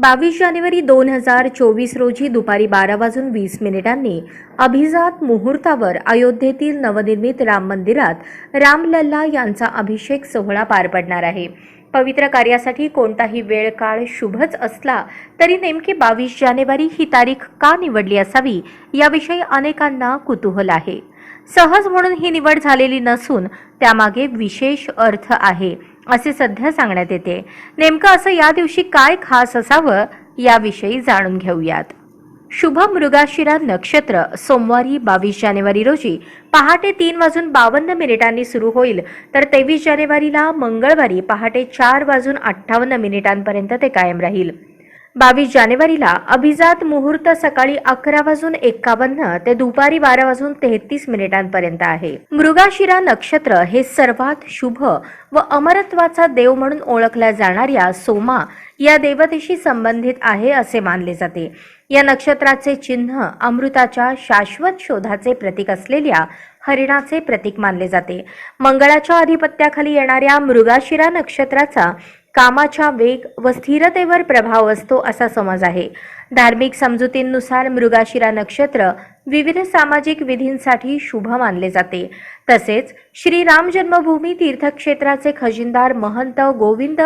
बावीस जानेवारी दोन हजार चोवीस रोजी दुपारी बारा वाजून वीस मिनिटांनी अभिजात मुहूर्तावर अयोध्येतील नवनिर्मित राम मंदिरात रामलल्ला यांचा अभिषेक सोहळा पार पडणार आहे. पवित्र कार्यासाठी कोणताही वेळ काळ शुभच असला तरी नेमकी बावीस जानेवारी ही तारीख का निवडली असावी याविषयी अनेकांना कुतूहल आहे. सहज म्हणून ही निवड झालेली नसून त्यामागे विशेष अर्थ आहे. असे सध्या सांगण्यात येते. नेमकं असं या दिवशी काय खास असावं याविषयी जाणून घेऊयात. शुभ मृगाशिरा नक्षत्र सोमवारी बावीस जानेवारी रोजी पहाटे तीन वाजून बावन्न मिनिटांनी सुरू होईल. तर तेवीस जानेवारीला मंगळवारी पहाटे चार वाजून अठ्ठावन्न मिनिटांपर्यंत ते कायम राहील. बावीस जानेवारीला अभिजात मुहूर्त सकाळी अकरा वाजून एक्कावन्न ते दुपारी बारा वाजून तेहतीस मिनिटांपर्यंत आहे. मृगाशिरा नक्षत्र हे सर्वात शुभ व अमरत्वाचा देव म्हणून ओळखल्या जाणाऱ्या सोमा या देवतेशी संबंधित आहे असे मानले जाते. या नक्षत्राचे चिन्ह अमृताच्या शाश्वत शोधाचे प्रतीक असलेल्या हरिणाचे प्रतीक मानले जाते. मंगळाच्या अधिपत्याखाली येणाऱ्या मृगाशिरा नक्षत्राचा कामाच्या वेग व स्थिरतेवर प्रभाव असतो असा समज आहे. धार्मिक समजुतींनुसार मृगाशिरा नक्षत्र विविध सामाजिक विधींसाठी शुभ मानले जाते. तसेच श्रीराम जन्मभूमी तीर्थक्षेत्राचे खजिनदार महंत गोविंद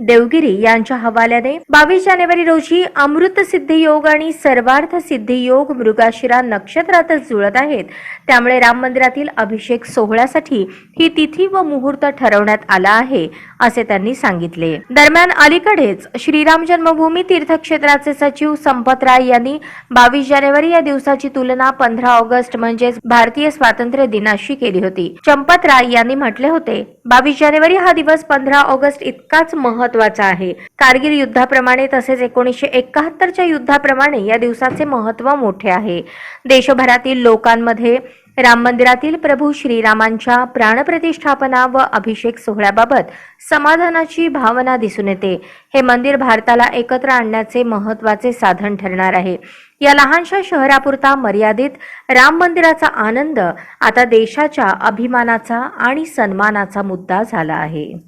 देवगिरी यांच्या हवाल्याने बावीस जानेवारी रोजी अमृत सिद्धी योग आणि सर्वार्थ सिद्धी योग मृगाशिरा नक्षत्रातच जुळत आहेत. त्यामुळे राम मंदिरातील अभिषेक सोहळ्यासाठी ही तिथी व मुहूर्त ठरवण्यात आला आहे असे त्यांनी सांगितले. दरम्यान अलीकडेच श्रीराम जन्मभूमी तीर्थक्षेत्राचे सचिव संपत राय यांनी बावीस जानेवारी या दिवसाची तुलना पंधरा ऑगस्ट म्हणजेच भारतीय स्वातंत्र्य दिनाशी केली होती. चंपत राय यांनी म्हटले होते बावीस जानेवारी हा दिवस पंधरा ऑगस्ट इतकाच महत्त्वाचा आहे. कारगिल युद्धाप्रमाणे तसेच एकोणीसशे एकाहत्तरच्या युद्धाप्रमाणे या दिवसाचे महत्त्व मोठे आहे. देशभरातील लोकांमध्ये राम मंदिरातील प्रभू श्रीरामांच्या प्राणप्रतिष्ठापना व अभिषेक सोहळ्याबाबत समाधानाची भावना दिसून येते. हे मंदिर भारताला एकत्र आणण्याचे महत्त्वाचे साधन ठरणार आहे. या लहानशा शहरापुरता मर्यादित राम मंदिराचा आनंद आता देशाच्या अभिमानाचा आणि सन्मानाचा मुद्दा झाला आहे.